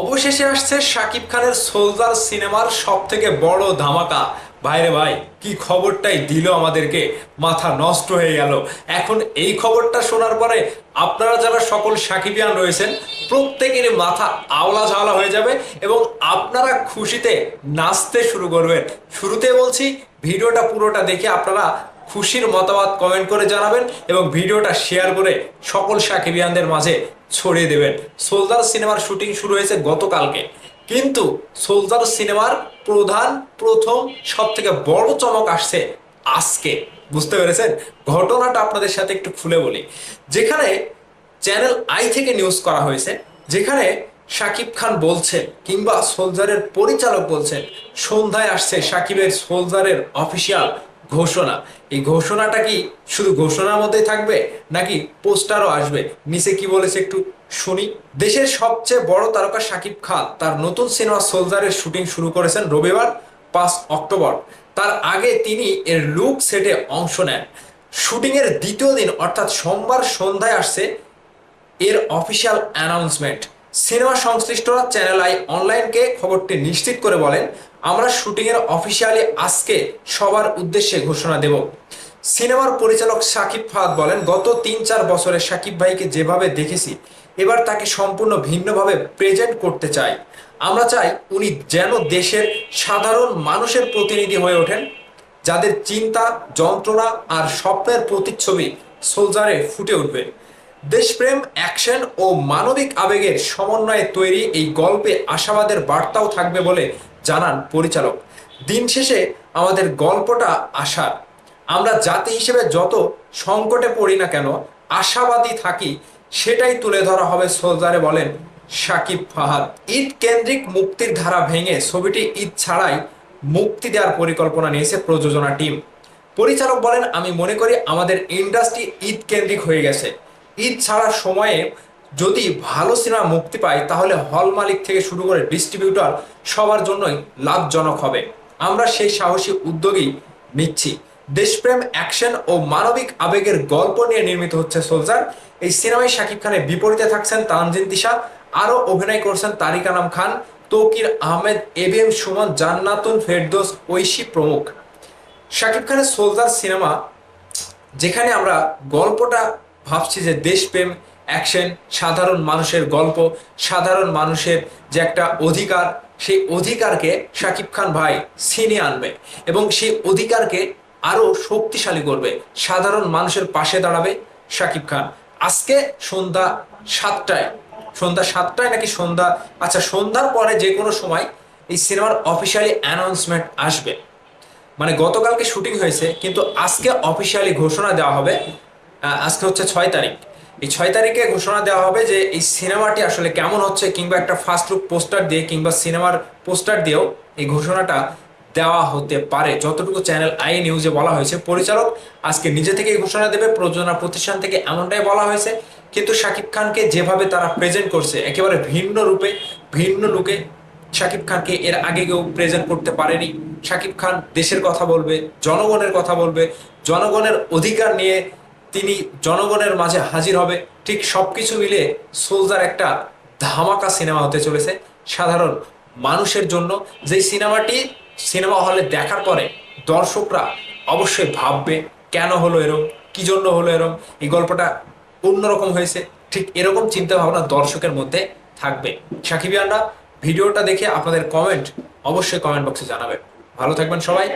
অবশেষে আসছে শাকিব খানের সোলজার সিনেমার সব থেকে বড় ধামাকা। ভাইরে ভাই, কি খবরটাই দিল আমাদেরকে? মাথা নষ্ট হয়ে গেল। এখন এই খবরটা শোনার পরে আপনারা যারা সকল সাকিবিয়ান রয়েছেন প্রত্যেকেরই মাথা আওলা ঝাওলা হয়ে যাবে এবং আপনারা খুশিতে নাচতে শুরু করবেন। শুরুতে বলছি, ভিডিওটা পুরোটা দেখে আপনারা খুশির মতামত কমেন্ট করে জানাবেন এবং ভিডিওটা শেয়ার করে সকল সাকিবিয়ানদের মাঝে ছড়িয়ে দেবেন। সোলজার সিনেমার শুটিং শুরু হয়েছে গতকালকে। কিন্তু সোলজার সিনেমার প্রধান, প্রথম সব থেকে বড় চমক আসছে আজকে। বুঝতে পেরেছেন? ঘটনাটা আপনাদের সাথে একটু খুলে বলি। যেখানে চ্যানেল আই থেকে নিউজ করা হয়েছে, যেখানে শাকিব খান বলছেন কিংবা সোলজারের পরিচালক বলছেন, সন্ধ্যায় আসছে শাকিবের সোলজারের অফিসিয়াল ঘোষণা। এই ঘোষণাটা কি শুধু ঘোষণার মধ্যেই থাকবে, নাকি পোস্টারও আসবে? নিচে কি বলেছে একটু শুনি। দেশের সবচেয়ে বড় তারকা শাকিব খান তার নতুন সিনেমা সোলজারের শুটিং শুরু করেছেন রবিবার, পাঁচ অক্টোবর। তার আগে তিনি এর লুক সেটে অংশ নেন। শুটিংয়ের দ্বিতীয় দিন, অর্থাৎ সোমবার সন্ধ্যায় আসছে এর অফিসিয়াল অ্যানাউন্সমেন্ট। সিনেমা সংশ্লিষ্টরা চ্যানেল আই অনলাইনকে খবরটি নিশ্চিত করে বলেন আমরা শুটিংয়ের অফিসিয়ালি আজকে সবার উদ্দেশ্যে ঘোষণা দেব। সিনেমার পরিচালক সাকিব ফাহাদ বলেন, গত তিন চার বছরে সাকিব ভাইকে যেভাবে দেখেছি, এবার তাকে সম্পূর্ণ ভিন্নভাবে প্রেজেন্ট করতে চাই। আমরা চাই উনি যেন দেশের সাধারণ মানুষের প্রতিনিধি হয়ে ওঠেন, যাদের চিন্তা, যন্ত্রণা আর স্বপ্নের প্রতিচ্ছবি সোলজারে ফুটে উঠবে। দেশপ্রেম, অ্যাকশন ও মানবিক আবেগের সমন্বয়ে তৈরি এই গল্পে আশাবাদের বার্তাও থাকবে বলে জানান পরিচালক। দিন শেষে আমাদের গল্পটা আশার। আমরা জাতি হিসেবে যত সংকটে পড়ি না কেন, আশাবাদী থাকি, সেটাই তুলে ধরা হবে সোলজারে বলেন সাকিব ফাহাদ। ঈদ কেন্দ্রিক মুক্তির ধারা ভেঙে ছবিটি ঈদ ছাড়াই মুক্তি দেওয়ার পরিকল্পনা নিয়েছে প্রযোজনা টিম। পরিচালক বলেন, আমি মনে করি আমাদের ইন্ডাস্ট্রি ঈদ কেন্দ্রিক হয়ে গেছে। ঈদ ছাড়ার সময়ে যদি ভালো সিনেমা মুক্তি পায়, তাহলে হল মালিক থেকে শুরু করে ডিস্ট্রিবিউটর সবার জন্যই লাভজনক হবে। আমরা সেই সাহসী উদ্যোগই নিচ্ছি। দেশপ্রেম অ্যাকশন ও মানবিক আবেগের গল্প নিয়ে নির্মিত হচ্ছে সোলজার। এই সিনেমায় শাকিব খানের বিপরীতে থাকছেন তানজিন তিশা। আরও অভিনয় করছেন তারিক আনাম খান, তৌকির আহমেদ এবিএম সুমন জান্নাতুন ফেরদোস, ঐশী প্রমুখ। শাকিব খানের সোলজার সিনেমা, যেখানে আমরা গল্পটা ভাবছি যে দেশপ্রেম অ্যাকশন সাধারণ মানুষের গল্প, সাধারণ মানুষের যে একটা অধিকার, সেই অধিকারকে শাকিব খান ভাই ছিনিয়ে আনবে এবং সেই অধিকারকে আরও শক্তিশালী করবে। সাধারণ মানুষের পাশে দাঁড়াবে শাকিব খান। আজকে সন্ধ্যা সাতটায় সন্ধ্যা সাতটায় নাকি সন্ধ্যা আচ্ছা সন্ধ্যার পরে যে কোনো সময় এই সিনেমার অফিসিয়ালি অ্যানাউন্সমেন্ট আসবে। মানে গতকালকে শুটিং হয়েছে, কিন্তু আজকে অফিসিয়ালি ঘোষণা দেওয়া হবে আজকে হচ্ছে ছয় তারিখ। এই ছয় তারিখে ঘোষণা দেওয়া হবে যে এই সিনেমাটি আসলে কেমন হচ্ছে কিংবা একটা ফার্স্ট লুক পোস্টার দিয়ে কিংবা সিনেমার পোস্টার দিয়েও এই ঘোষণাটা দেওয়া হতে পারে। যতটুকু চ্যানেল আই নিউজে বলা হয়েছে, পরিচালক আজকে নিজে থেকেই ঘোষণা দেবে, প্রযোজনা প্রতিষ্ঠান থেকে এমনটাই বলা হয়েছে। কিন্তু শাকিব খানকে যেভাবে তারা প্রেজেন্ট করছে, একেবারে ভিন্ন রূপে, ভিন্ন লুকে শাকিব খানকে এর আগে কেউ প্রেজেন্ট করতে পারেনি। শাকিব খান দেশের কথা বলবে, জনগণের কথা বলবে, জনগণের অধিকার নিয়ে তিনি জনগণের মাঝে হাজির হবে। ঠিক সবকিছু মিলে সোলজার একটা ধামাকা সিনেমা হতে চলেছে। সাধারণ মানুষের জন্য। যে সিনেমাটি সিনেমা হলে দেখার পরে দর্শকরা অবশ্যই ভাববে, কেন হলো এরম? কি জন্য হলো এরম? এই গল্পটা অন্যরকম হয়েছে। ঠিক এরকম চিন্তা ভাবনা দর্শকের মধ্যে থাকবে। সাকিবিয়ানরা ভিডিওটা দেখে আপনাদের কমেন্ট অবশ্যই কমেন্ট বক্সে জানাবেন। ভালো থাকবেন সবাই।